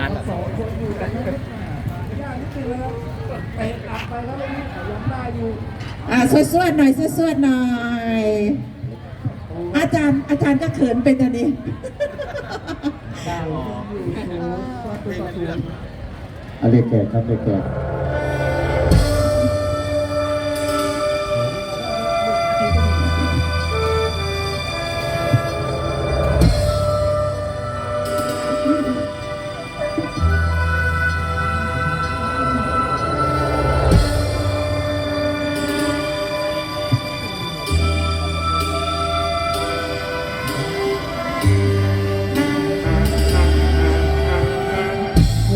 อันสองคนอยู่กันยากนิดนึงแล้วเตะอัดไปแล้วนี่ยังได้อยู่อ่าสวดๆหน่อยสวดๆหน่อย อาจารย์อาจารย์ก็เขินเป็นอันนี้ได้อยู่สูงก็ตัวต่อสูงเอาเรียกแขกครับเรียกแขกหอมเอ่ยหอมดอกกระดิ่งรวยระลินเคล้าก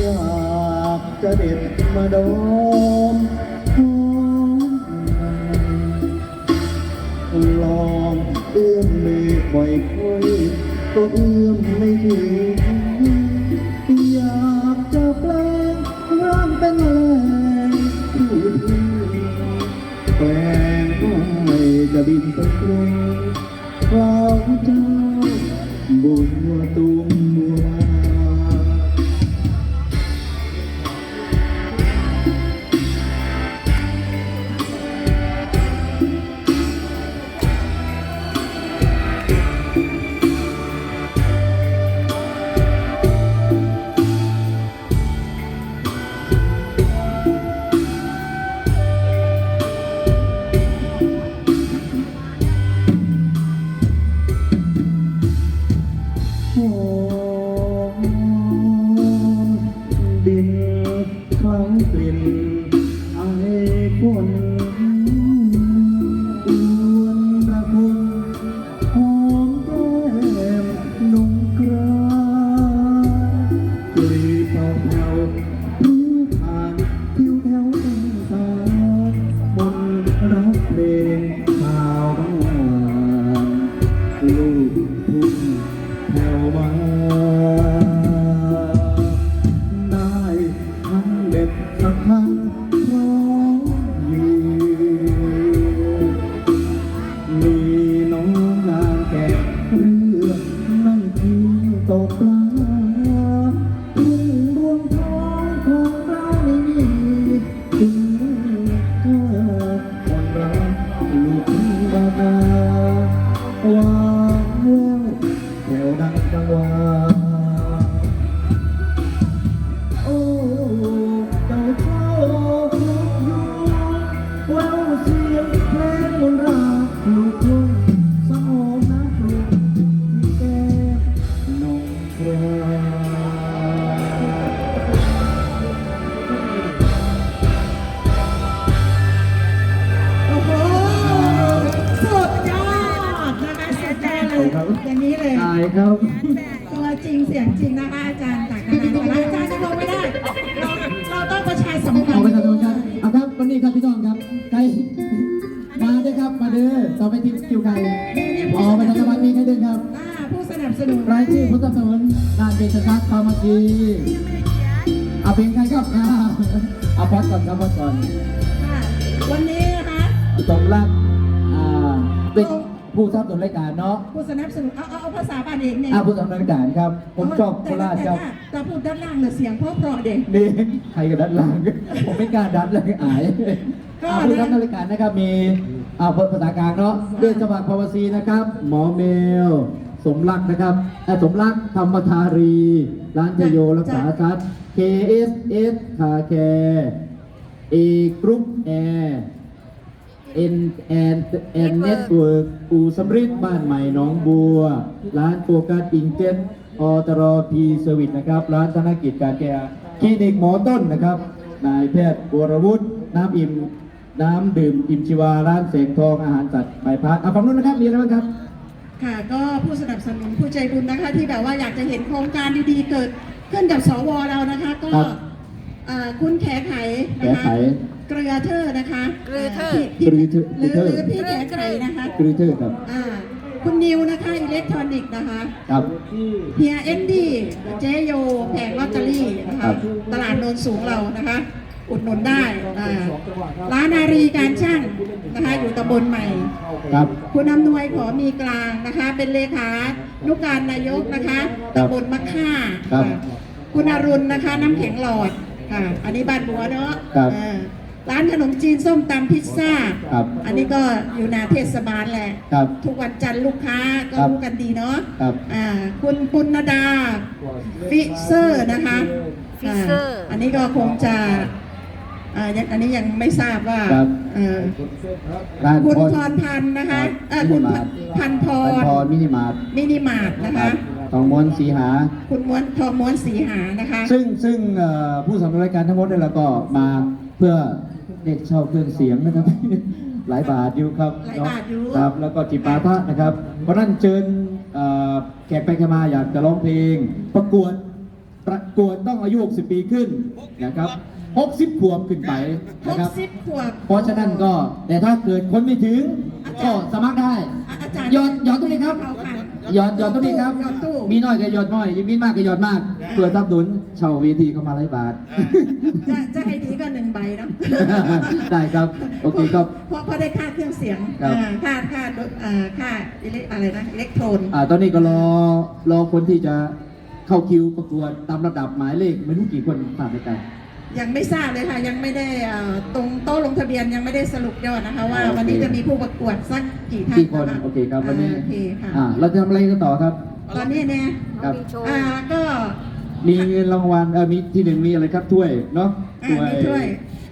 อยากจะเด็ดมาดมหอมลองเอื้อมมือปล่อยคุยก็เอื้อมไม่ พี่น้องครับใครมาเด้อครับมาเด้อต่อไปทีมคิวไก่ออกไปทำงานมีใครเดินครับอ่าผู้สนับสนุนรายชื่อผู้สนับสนุนด้านเบญจทัศน์พามากีเอาเพลงใครครับอ่าเอาพอดก่อนครับพอดก่อนค่ะวันนี้นะคะสมรักอ่าเป็น ผู้สนับสนุนรายการเนาะผู้สนับสนุนเอาเอาเอาภาษาบ้านเองเนี่ยอ่าผู้สนับสนุนรายการครับ ผมชอบโคราชครับแต่แต่พูดด้านล่างเหลือเสียงเพราะเพราะเด็กนี่ใครกับดัดล่าง ผมไม่กล้าดัดเลยอายก็อ่าผู้สนับสนุนรายการนะครับมีอ่าภาษากลางเนาะเดือนจังหวัดภาวสีนะครับ หมอเมลสมรักนะครับเอ่อสมรักธรรมธารี ร้านเจโยรักษาทรัพย์ KSS คาแคร์เอกรุ๊ปแอร์ เอ็นแอนแอนเน็ตเวิร์กอูสำริดบ้านใหม่หน้องบัว ร้านโฟกัสอิงเจนอตรพีเซอร์วิสนะครับ ร้านธนกิจการแก้คลินิกหมอต้นนะครับ นายแพทย์บัวรวุฒิน้ำอิ่ม น้ำดื่มอิ่มชีวา ร้านเสงทองอาหารสัตว์ใบพัดเอาฝั่งนู้นนะครับ มีอะไรบ้างครับ ค่ะ ก็ผู้สนับสนุนผู้ใจบุญนะคะ ที่แบบว่าอยากจะเห็นโครงการดีๆ เกิดขึ้นกับสวเรานะคะ ก็ครับอ่าคุณแขไขนะแขคะไข เกลือเธอนะคะเกลือเธอพี่เกลือเธอหรือเกลือเธอหรือพี่แขไขนะคะกรีเทอร์ครับอ่าคุณนิวนะคะอิเล็กทรอนิกส์นะคะครับ เฮียเอ็ดดี้เจโยแผงลอตเตอรี่นะครัคะบ ตลาดโนนสูงเรานะคะ อุดหนุนได้อ่าร้านนารีการช่างนะคะอยู่ตำบลใหม่ ครับ คุณอำนวยขอมีกลางนะคะ เป็นเลขานุการนายกนะคะครับตำบลมะค่าครับค่ะคุณอรุณนะคะ น้ำแข็งหลอดค่ะ อันนี้บ้านบัวเนาะครับ เออ ร้านขนมจีนส้มตำพิซซ่า ครับ อันนี้ก็อยู่หนาเทศบาลแหละ ครับ ทุกวันจันทร์ลูกค้าก็ครับ รู้กันดีเนาะครับ อ่าคุณปุณดาฟิเซอร์นะคะฟิเซอร์าอันนี้ก็คงจะอ่ายังอันนี้ยังไม่ทราบว่าครับ เออร้านคุณพรพรพันธ์นะคะครับเอ่อคุณมินิมาร์ทพันพพันรพรมินิมาร์ทมินิมาร์ทนะคคะรับทองม้วนสีหา คุณม้วนทองม้วนสีหานะคะ ซึ่งซึ่งเอ่อผู้สำเร็จรายการทั้งหมดเนี่ยเราก็มาเพื่อ เด็กเช่าเครื่องเสียงนะครับ หลายบาทอยู่ครับหลายบาทอยู่ ครับแล้วก็จิปาถะนะครับ เพราะฉะนั้นเชิญเอ่อแขกไปแขกมาอยากจะร้องเพลง ประกวดประกวดต้องอายุ 60 ปีขึ้นนะครับ 60 ขวบขึ้นไปหนะกครับ สิบขวบ เพราะฉะนั้นก็แต่ถ้าเกิดคนไม่ถึง ก็สมัครได้อะอาจารย์ หยอดหยอดตรงนี้ครับเอาค่ะ หยอดหยอดตรงนี้ครับ หยอดตู้ มีน้อยก็หยอดน้อยมีมากก็หยอดมากเพื่อทับหนุนเช่าเวทีเข้ามาหลายบาท จะจะให้ดีก็หนึ่งใบเนาะได้ครับโอเคครับเพราะเพราะได้ค่าเครื่องเสียงครับ อ่าค่าค่าเอ่อค่าอิเล็กอะไรนะอิเล็กโทรน อ่าตอนนี้ก็รอรอคนที่จะเข้าคิวประกวดตามระดับหมายเลขไม่รู้กี่คนผ่านไปกัน ยังไม่ทราบเลยค่ะ ยังไม่ได้เอ่อตรงโต๊ะลงทะเบียนยังไม่ได้สรุปยอดนะคะ ว่าโอเค วันนี้จะมีผู้ประกวดสักกี่ท่านกี่คนนะะโอเคครับวันนี้อ่าโอเคค่ะอ่าเราจะทำอะไรกันต่อครับ ตอนนี้เนี่ยครับ มีโชว์อ่าก็มีเงินรางวัลเออมีที่หนึ่งมีอะไรครับถ้วยเนาะอ่ามีถ้วย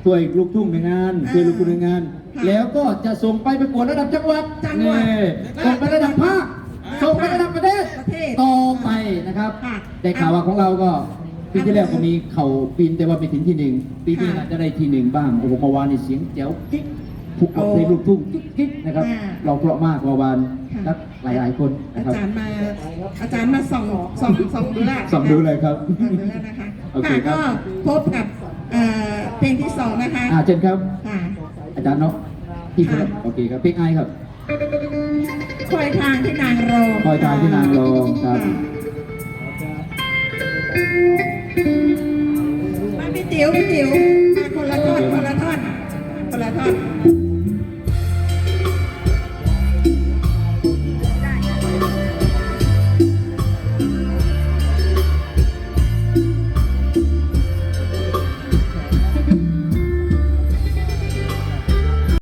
ถ้วยลูกทุ่งในงานอ่าถ้วยลูกทุ่งในงาน ค่ะแล้วก็จะส่งไปประกวดระดับจังหวัดจังหวัดนี่ส่งไประดับภาคส่งไประดับประเทศประเทศต่อไปนะครับค่ะ ได้ข่าวว่าของเราก็ ปีที่แล้วก็มีเข่าปีนแต่ว่าไปถึงที่หนึ่งปีนี้ค่ะอาจจะได้ที่หนึ่งบ้างโอ้โหเมื่อวานนี่เสียงแจ๋วกิ๊กผู้ออกเพลงลูกทุ่งกิ๊กกิ๊กนะครับอ่าเราเพราะมากเมื่อวานค่ะนักหลายๆคนอานะครับจารย์มา อาจารย์มาส่องส่องส่องดูแลวส่องดูเลยครับ ส่องดูแล้วนะคะโอเคค่ะครับ ก็พบกับเอ่อเพลงที่สองนะคะอ่าเชิญครับ ค่ะ อาจารย์เนาะพี่ครับค่ะ โอเคครับเพลงไอครับคอยทางที่นางรอคอยทางที่นางรอครับมาพี่ติ๋วพี่ติ๋วมาคนละ ท่อน